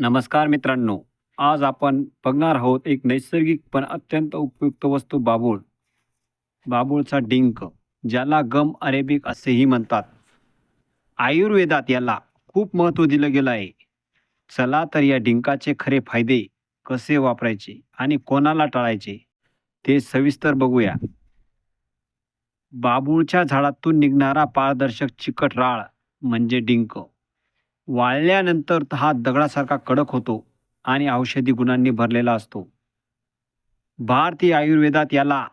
नमस्कार मित्रांनो. आज आपण बघणार आहोत एक नैसर्गिक पण अत्यंत उपयुक्त वस्तू बाबूळ. बाबूळचा डिंक ज्याला गम अरेबिक असेही म्हणतात. आयुर्वेदात याला खूप महत्त्व दिलं गेलं आहे. चला तर या डिंकाचे खरे फायदे कसे वापरायचे आणि कोणाला टाळायचे ते सविस्तर बघूया. बाबूळच्या झाडातून निघणारा पारदर्शक चिकट राळ म्हणजे डिंक. वाळल्यानंतर हा दगडासारखा कडक होतो आणि औषधी गुणांनी भरलेला असतो. भारतीय आयुर्वेदात याला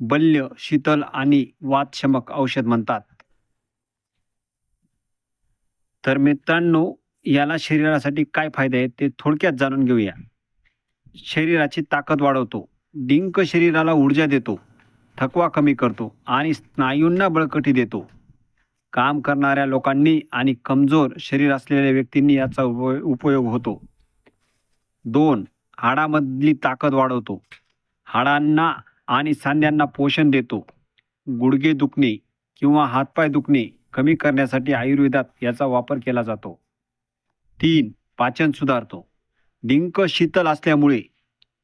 बल्य शीतल आणि वातशमक औषध म्हणतात. तर मित्रांनो याला शरीरासाठी काय फायदे आहेत ते थोडक्यात जाणून घेऊया. शरीराची ताकद वाढवतो डिंक शरीराला ऊर्जा देतो थकवा कमी करतो आणि स्नायूंना बळकटी देतो. काम करणाऱ्या लोकांनी आणि कमजोर शरीर असलेल्या व्यक्तींनी याचा उप- उपयोग होतो. दोन हाडामधली ताकद वाढवतो. हाडांना आणि सांध्यांना पोषण देतो. गुडघे दुखणे किंवा हातपाय दुखणे कमी करण्यासाठी आयुर्वेदात याचा वापर केला जातो. तीन पाचन सुधारतो. डिंक शीतल असल्यामुळे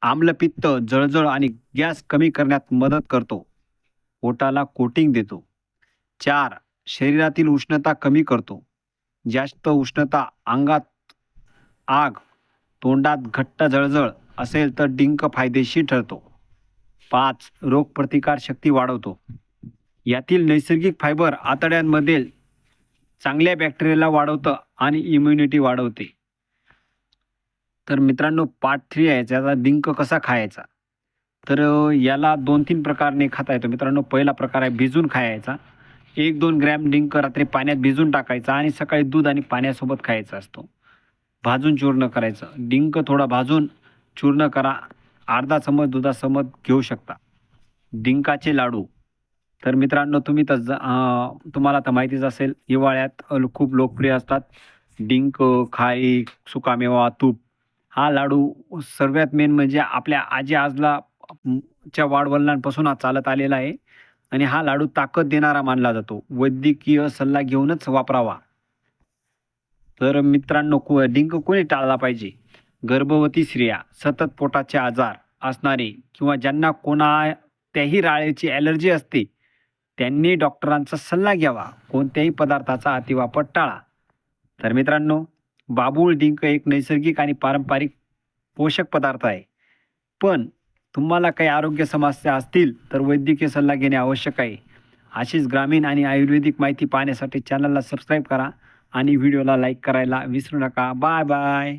आम्लपित्त जळजळ आणि गॅस कमी करण्यात मदत करतो. पोटाला कोटिंग देतो. चार शरीरातील उष्णता कमी करतो. जास्त उष्णता अंगात आग तोंडात घट्ट जळजळ असेल तर डिंक फायदेशीर ठरतो. पाच रोगप्रतिकार शक्ती वाढवतो. यातील नैसर्गिक फायबर आतड्यांमधील चांगल्या बॅक्टेरियाला वाढवतं आणि इम्युनिटी वाढवते. तर मित्रांनो पार्ट थ्री आहे त्याचा डिंक कसा खायचा? तर याला दोन तीन प्रकारने खाता येतो. मित्रांनो पहिला प्रकार आहे भिजून खायचा. एक दोन ग्रॅम डिंक रात्री पाण्यात भिजून टाकायचा आणि सकाळी दूध आणि पाण्यासोबत खायचा असतो. भाजून चूर्ण करायचं. डिंक थोडा भाजून चूर्ण करा. अर्धा चमच दुधासमत घेऊ शकता. डिंकाचे लाडू. तर मित्रांनो तुम्ही तर तुम्हाला तर माहितीच असेल हिवाळ्यात खूप लोकप्रिय असतात. डिंक खारी सुकामेवा तूप हा लाडू सर्वात मेन म्हणजे आपल्या आजी आजला च्या वाढवडिलांपासून हा चालत आलेला आहे. आणि हा लाडू ताकद देणारा मानला जातो. वैद्यकीय सल्ला घेऊनच वापरावा. तर मित्रांनो को डिंक कोणी टाळला पाहिजे? गर्भवती स्त्रिया सतत पोटाचे आजार असणारे किंवा ज्यांना कोणा त्याही राळेची ॲलर्जी असते त्यांनी डॉक्टरांचा सल्ला घ्यावा. कोणत्याही पदार्थाचा अतिवापर टाळा. तर मित्रांनो बाबूळ डिंक एक नैसर्गिक आणि पारंपरिक पोषक पदार्थ आहे. पण तुम्हाला काही आरोग्य समस्या असतील तर वैद्यकीय सल्ला घेणे आवश्यक आहे. अशीच ग्रामीण आणि आयुर्वेदिक माहिती पाहण्यासाठी चॅनलला सबस्क्राईब करा आणि व्हिडिओला लाईक करायला विसरू नका. Bye bye